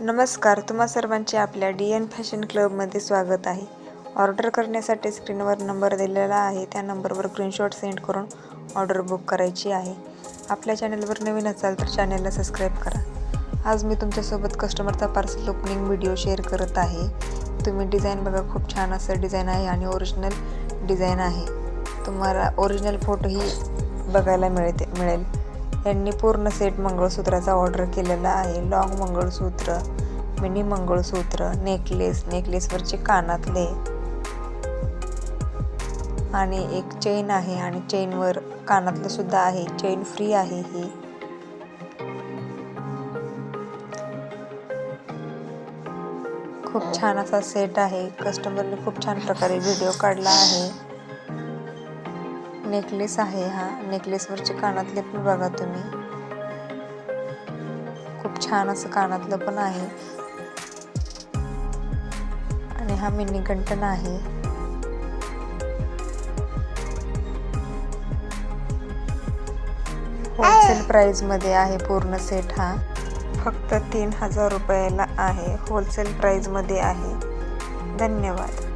नमस्कार तुम्हा सर्वांचे आपल्या डी एन फॅशन क्लबमध्ये स्वागत आहे. ऑर्डर करण्यासाठी स्क्रीनवर नंबर दिलेला आहे. त्या नंबरवर स्क्रीनशॉट सेंड करून ऑर्डर बुक करायची आहे. आपल्या चॅनलवर नवीन असाल तर चॅनलला सबस्क्राईब करा. आज मी तुमच्यासोबत कस्टमरचा पार्सल ओपनिंग व्हिडिओ शेअर करत आहे. तुम्ही डिझाईन बघा खूप छान असं डिझाईन आहे आणि ओरिजिनल डिझाईन आहे. तुम्हाला ओरिजिनल फोटोही बघायला मिळते मिळेल. यांनी पूर्ण सेट मंगळसूत्राचा ऑर्डर केलेला आहे. Long mangalsutra mini mangalsutra necklace नेकलेसवरचे कानातले. आणि एक चेन आहे आणि चेनवर कानातलं सुद्धा आहे. चेन फ्री आहे ही. खूप छान असा सेट आहे. कस्टमरने खूप छान प्रकारे व्हिडिओ काढला आहे. नेकलेस आहे हा. नेकलेसवरचे कानातले पण बघा तुम्ही. खूप छान असं कानातलं पण आहे. आणि हा मिनी गंटन आहे. होलसेल प्राईजमध्ये आहे पूर्ण सेट हा. फक्त तीन हजार रुपयाला आहे. होलसेल प्राईजमध्ये आहे. धन्यवाद.